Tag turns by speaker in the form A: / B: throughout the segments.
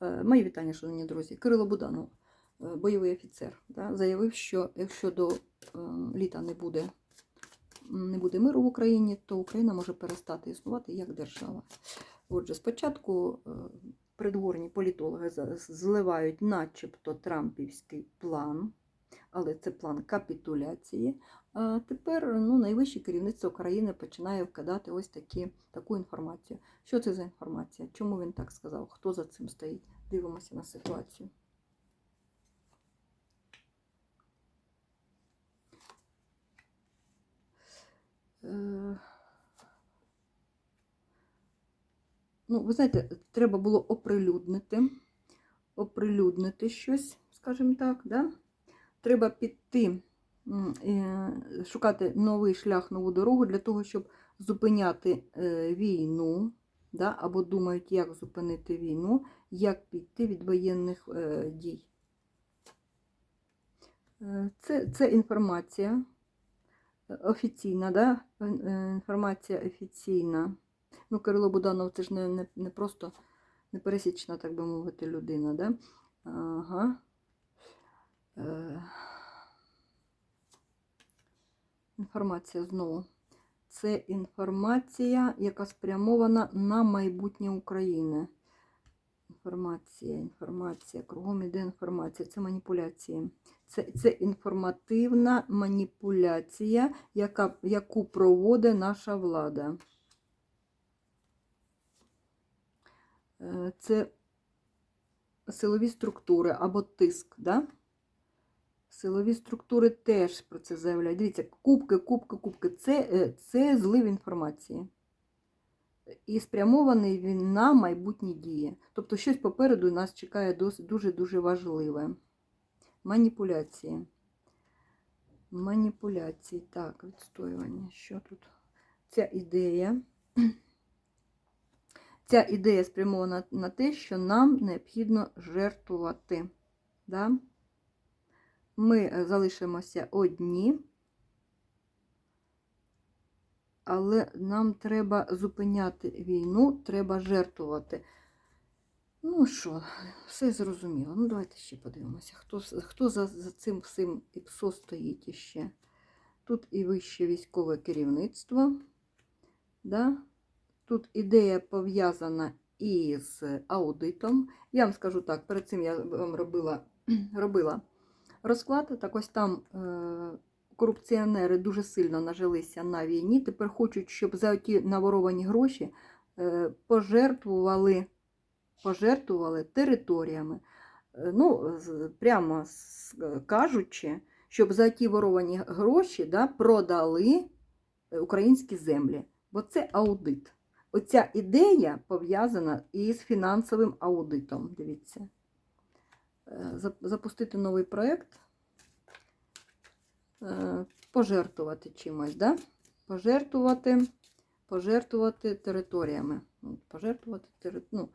A: Е, Мої вітання, шановні друзі. Кирило Буданов, е, бойовий офіцер, да, заявив, що якщо до е, літа не буде, не буде миру в Україні, то Україна може перестати існувати як держава. Отже, спочатку придворні політологи зливають начебто трампівський план, але це план капітуляції. Тепер ну, найвище керівництво країни починає вкидати ось такі, таку інформацію. Що це за інформація? Чому він так сказав? Хто за цим стоїть? Дивимося на ситуацію. Е, Ну, ви знаєте, треба було оприлюднити, оприлюднити щось, скажімо так, да? треба піти, шукати новий шлях, нову дорогу для того, щоб зупиняти е, війну, да? або думають, як зупинити війну, як піти від воєнних е, дій. Е, Це, це інформація е, офіційна, да? Е, е, інформація офіційна. Ну, Кирило Буданов це ж не, не, не просто непересічна, так би мовити, людина, да? Ага. Інформація знову. Це інформація, яка спрямована на майбутнє України. Інформація, інформація, кругом іде інформація, це маніпуляції. Це, це інформативна маніпуляція, яка, яку проводить наша влада. Е, Це силові структури або тиск. Да? Силові структури теж про це заявляють. Дивіться, кубки, кубки, кубки це, е, це злив інформації. І спрямований він на майбутні дії. Тобто щось попереду нас чекає дуже-дуже важливе. Маніпуляції. Маніпуляції. Так, відстоювання. Що тут? Ця ідея. Ця ідея спрямована на те, що нам необхідно жертвувати. Да? Ми е, залишимося одні, але нам треба зупиняти війну, треба жертвувати. Ну що, все зрозуміло. Ну, давайте ще подивимося, хто, хто за, за цим всім ІПСО стоїть іще. Тут і вище військове керівництво. Да? Тут ідея пов'язана із аудитом. Я вам скажу так, перед цим я вам робила, робила розклад. Так ось там е, корупціонери дуже сильно нажилися на війні. Тепер хочуть, щоб за ті наворовані гроші е, пожертвували, пожертвували територіями. Е, Ну, прямо кажучи, щоб за ті воровані гроші да, продали українські землі. Бо це аудит. Оця ідея пов'язана із фінансовим аудитом. Дивіться. Е, зап- Запустити новий проєкт, е, пожертвувати чимось, да? пожертвувати, пожертвувати територіями. Ну, Пожертвувати тери... ну,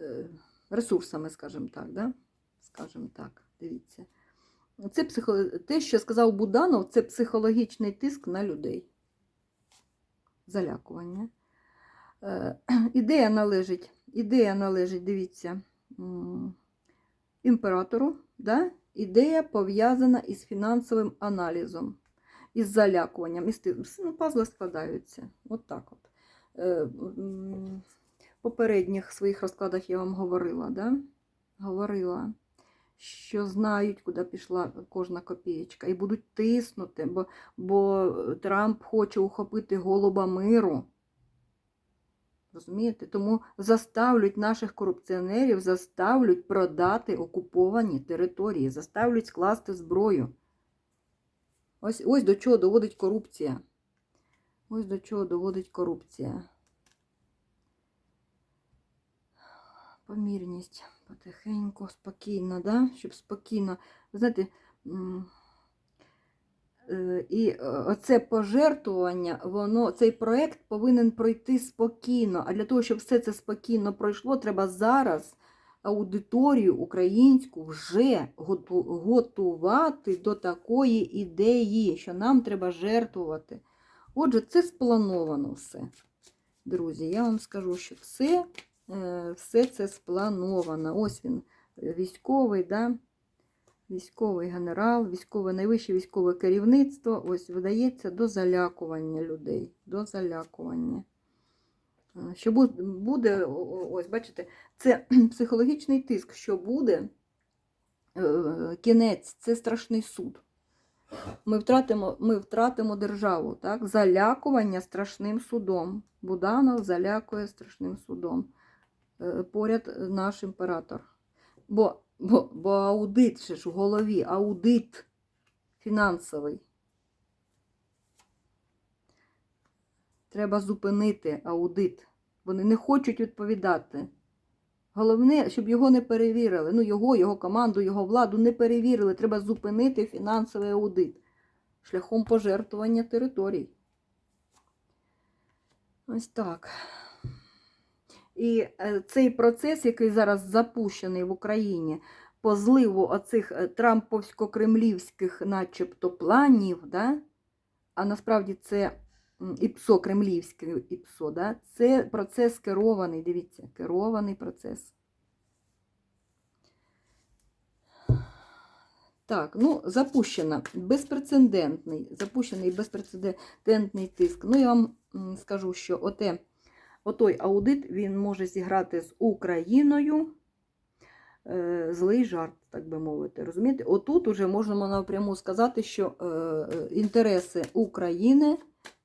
A: е, ресурсами, скажімо так. Да? Скажімо так, дивіться. Це психо... Те, що сказав Буданов, це психологічний тиск на людей. Залякування. Ідея належить, ідея належить, дивіться, імператору. Да? Ідея пов'язана із фінансовим аналізом, із залякуванням. Із ну, пазли складаються. От так от. Е, В попередніх своїх розкладах я вам говорила, да? говорила, що знають, куди пішла кожна копієчка, і будуть тиснути, бо, бо Трамп хоче ухопити голуба миру. Розумієте? Тому заставлять наших корупціонерів, заставлять продати окуповані території, заставлять скласти зброю. Ось, ось до чого доводить корупція. Ось до чого доводить корупція. Помірність потихеньку, спокійно, да? щоб спокійно. Ви знаєте, І е, оце пожертвування, воно, цей проект повинен пройти спокійно. А для того, щоб все це спокійно пройшло, треба зараз аудиторію українську вже готувати до такої ідеї, що нам треба жертвувати. Отже, це сплановано все. Друзі, я вам скажу, що це е, все це сплановано. Ось він, е, військовий, да? Військовий генерал, військове, найвище військове керівництво ось видається до залякування людей. До залякування. Е, Що буде, ось бачите, це психологічний тиск, що буде е, кінець, це страшний суд. Ми втратимо, ми втратимо державу, так? Залякування страшним судом. Буданов залякує страшним судом. Е, Поряд наш імператор. Бо, бо, бо аудит же ж в голові, аудит фінансовий. Треба зупинити аудит. Вони не хочуть відповідати. Головне, щоб його не перевірили. Ну, його, його команду, його владу не перевірили. Треба зупинити фінансовий аудит шляхом пожертвування територій. Ось так. І е, цей процес, який зараз запущений в Україні, по зливу оцих е, трамповсько-кремлівських начебто планів, да? а насправді це ІПСО, кремлівське ІПСО, да? це процес керований, дивіться, керований процес. Так, ну, запущено безпрецедентний, запущений безпрецедентний тиск. Ну, я вам скажу, що оте, отой аудит він може зіграти з Україною е, злий жарт, так би мовити. Розумієте? Отут уже можна напряму сказати, що е, е, інтереси України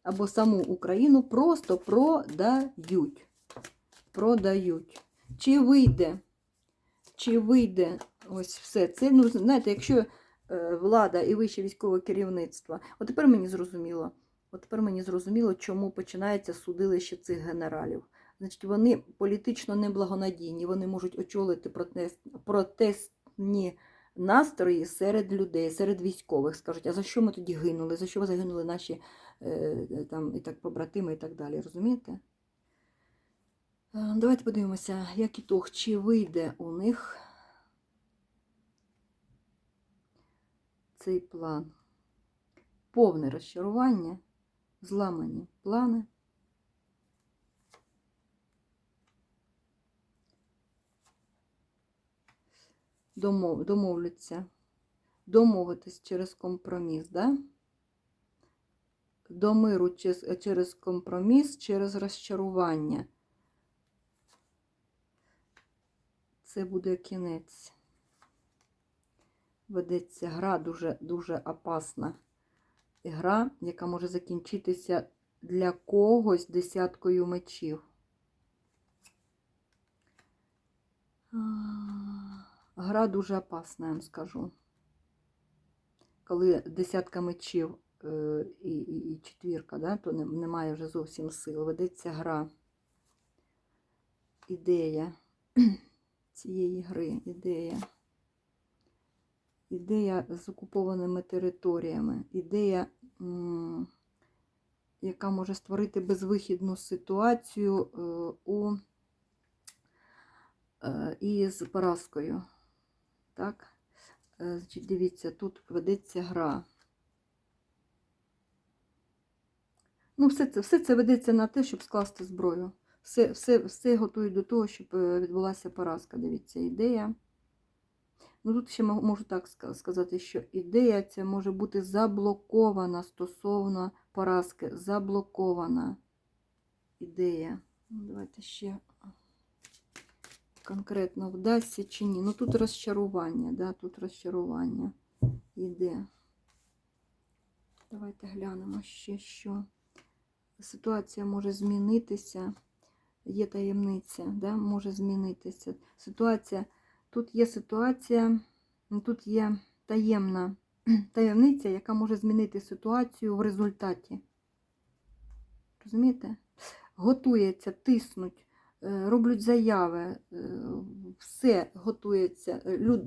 A: або саму Україну просто продають. Продають. Чи вийде? Чи вийде ось все це? Ну, знаєте, якщо влада і вище військове керівництво, от тепер мені зрозуміло. От тепер мені зрозуміло, чому починається судилище цих генералів. Значить, вони політично неблагонадійні, вони можуть очолити протест, протестні настрої серед людей, серед військових. Скажуть, а за що ми тоді гинули? За що загинули наші е, там, і так, побратими і так далі? Розумієте? Е, Давайте подивимося, як ітог, чи вийде у них цей план. Повне розчарування, зламані плани. Домов, домовляться, домовитись через компроміс, да? До миру чес- через компроміс, через розчарування. Це буде кінець. Ведеться гра дуже, дуже опасна. Гра, яка може закінчитися для когось десяткою мечів. Гра дуже опасна, я вам скажу. Коли десятка мечів е, і, і, і четвірка, да, то немає вже зовсім сил. Ведеться гра. Ідея цієї гри, ідея. Ідея з окупованими територіями, ідея, яка може створити безвихідну ситуацію е, у, е, із поразкою. Так? Е, дивіться, тут ведеться гра. Ну, все це, все це ведеться на те, щоб скласти зброю. Все, все, все готують до того, щоб відбулася поразка. Дивіться, ідея. Ну, тут ще можу так сказати, що ідея ця може бути заблокована стосовно поразки. Заблокована ідея. Ну, Давайте ще конкретно вдасться чи ні. Ну тут розчарування, да, тут розчарування іде. Давайте глянемо ще що. Ситуація може змінитися. Є таємниця, да, може змінитися. Ситуація, тут є ситуація, тут є таємна таємниця, яка може змінити ситуацію в результаті. Розумієте? Готується, тиснуть, е, роблять заяви, е, все готується. Е, Люд,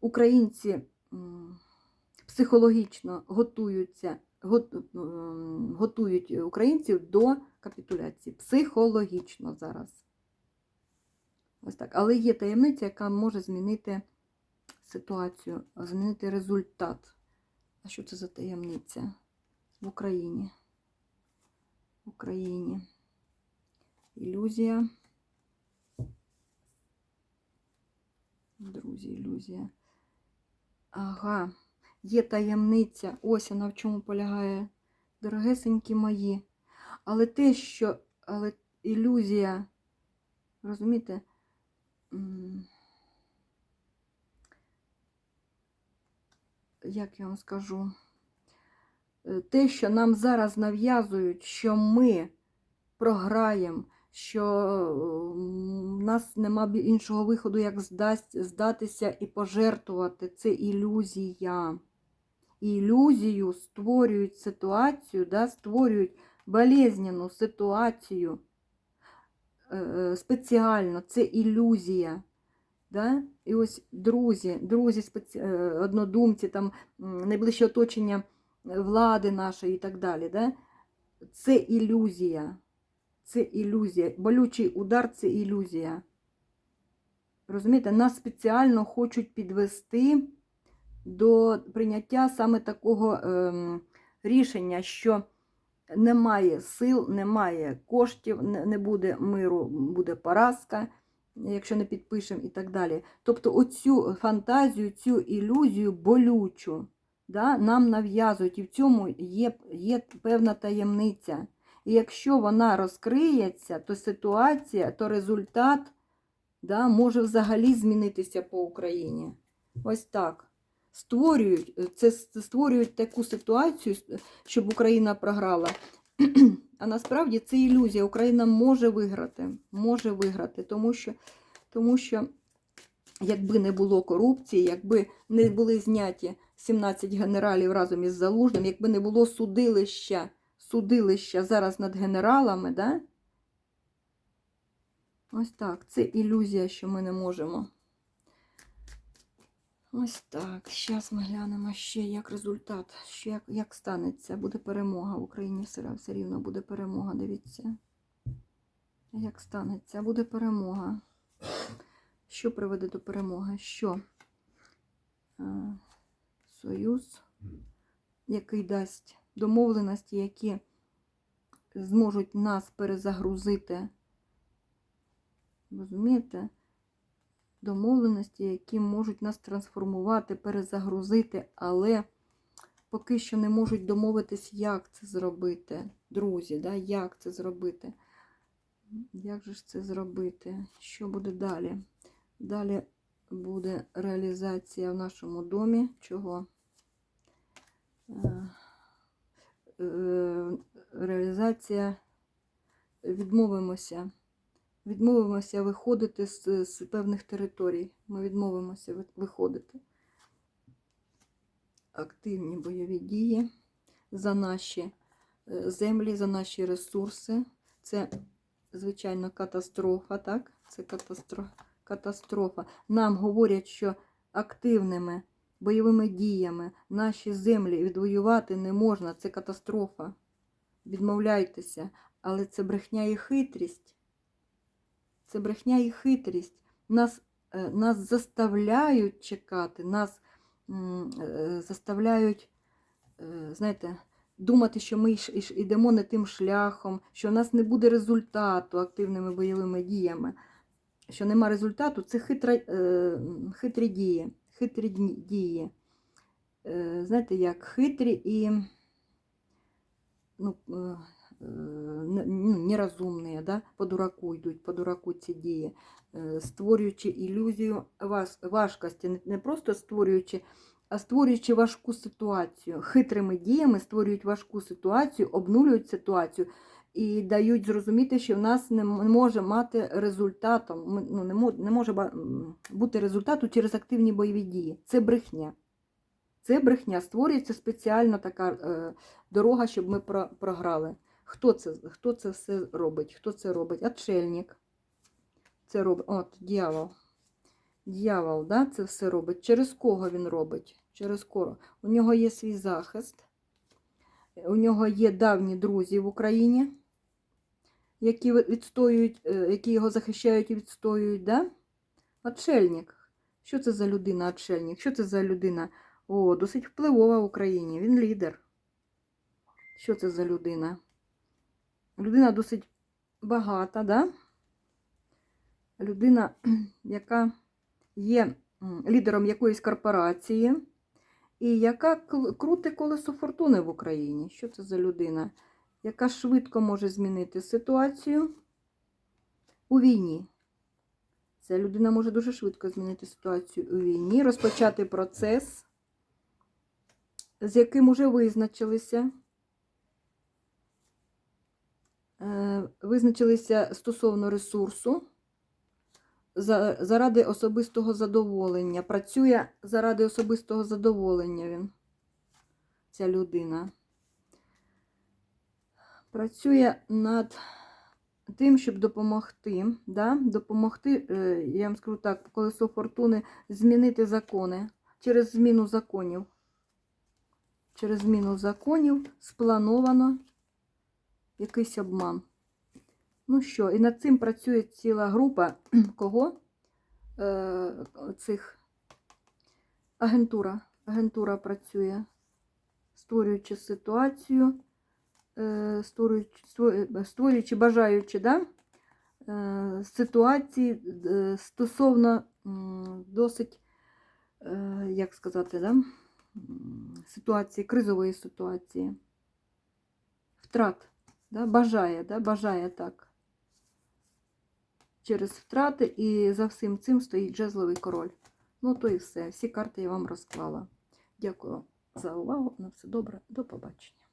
A: українці психологічно готуються, готують українців до капітуляції. Психологічно зараз. Ось так. Але є таємниця, яка може змінити ситуацію, змінити результат. А що це за таємниця в Україні? В Україні. Ілюзія. Друзі, ілюзія. Ага, є таємниця. Ось вона в чому полягає. Дорогесенькі мої. Але те, що але ілюзія, розумієте? Як я вам скажу? Е, Те, що нам зараз нав'язують, що ми програємо, що в нас нема іншого виходу, як здатися і пожертвувати. Це ілюзія. Ілюзію створюють ситуацію, да, створюють болезненну ситуацію спеціально. Це ілюзія. Да? І ось друзі, друзі, спеці... е, однодумці, там, найближче оточення е, влади нашої і так далі. Да? Це ілюзія. Це ілюзія. Болючий удар це ілюзія. Розумієте, нас спеціально хочуть підвести до прийняття саме такого ем, рішення, що немає сил, немає коштів, не буде миру, буде поразка, якщо не підпишемо і так далі. Тобто оцю фантазію, цю ілюзію болючу да, нам нав'язують, і в цьому є, є певна таємниця. І якщо вона розкриється, то ситуація, то результат да, може взагалі змінитися по Україні. Ось так. Створюють, е, це створюють таку ситуацію, щоб Україна програла. А насправді це ілюзія. Україна може виграти. Може виграти, тому що, тому що якби не було корупції, якби не були зняті 17 генералів разом із Залужним, якби не було судилища, судилища зараз над генералами, да? ось так. Це ілюзія, що ми не можемо. Ось так. Зараз ми глянемо ще як результат, ще як, як станеться. Буде перемога в Україні все, все рівно буде перемога, дивіться. Як станеться, буде перемога. Що приведе до перемоги? Що? Союз, який дасть домовленості, які зможуть нас перезагрузити. Розумієте? Домовленості, які можуть нас трансформувати, перезагрузити, але поки що не можуть домовитись, як це зробити. Друзі, да? як це зробити? Як же ж це зробити? Що буде далі? Далі буде реалізація в нашому домі. Чого? Е, е, Реалізація відмовимося відмовимося виходити з, з певних територій. Ми відмовимося виходити. Активні бойові дії за наші е, землі, за наші ресурси. Це, звичайно, катастрофа, так? Це катастрофа. катастрофа. Нам говорять, що активними бойовими діями наші землі відвоювати не можна. Це катастрофа. Відмовляйтеся. Але це брехня і хитрість. Це брехня і хитрість. Нас, е, нас заставляють чекати, нас е, заставляють, е, знаєте, думати, що ми йдемо не тим шляхом, що в нас не буде результату активними бойовими діями. Що нема результату, це хитра, хитрі дії. Хитрі дії. Знаєте, як хитрі і ну, ну, неразумні, да? по дураку йдуть, по дураку ці дії, Е, створюючи ілюзію вас, важкості, не- просто створюючи, а створюючи важку ситуацію. Хитрими діями створюють важку ситуацію, обнулюють ситуацію і дають зрозуміти, що в нас не може мати результатом, ну, не, може бути результату через активні бойові дії. Це брехня. Це брехня. Створюється спеціально така е, дорога, щоб ми про, програли. Хто це, хто це все робить? Хто це робить? Отшельник. Це робить. От, дьявол. Дьявол, да, це все робить. Через кого він робить? Через кого? У нього є свій захист. У нього є давні друзі в Україні, які відстоюють, е, які його захищають і відстоюють, да? Отшельник. Що це за людина, отшельник? Що це за людина? О, досить впливова в Україні. Він лідер. Що це за людина? Людина досить багата, да? Людина, яка є лідером якоїсь корпорації, і яка крути колесо фортуни в Україні. Що це за людина? Яка швидко може змінити ситуацію у війні. Ця людина може дуже швидко змінити ситуацію у війні, розпочати процес, з яким уже визначилися. Е, Визначилися стосовно ресурсу заради особистого задоволення. Працює заради особистого задоволення він, ця людина. Працює над тим, щоб допомогти, да? допомогти, е, я вам скажу так, колесо фортуни змінити закони через зміну законів. Через зміну законів сплановано якийсь обман. Ну що, і над цим працює ціла група кого? Е, цих агентура. Агентура працює, створюючи ситуацію, е, створюючи, створюючи бажаючи, да? е, ситуації е, стосовно досить, е, як сказати, да? ситуації, кризової ситуації, втрат, да? бажає, да? бажає так. Через втрати, і за всім цим стоїть жезловий король. Ну, то і все. Всі карти я вам розклала. Дякую за увагу. На все добре. До побачення.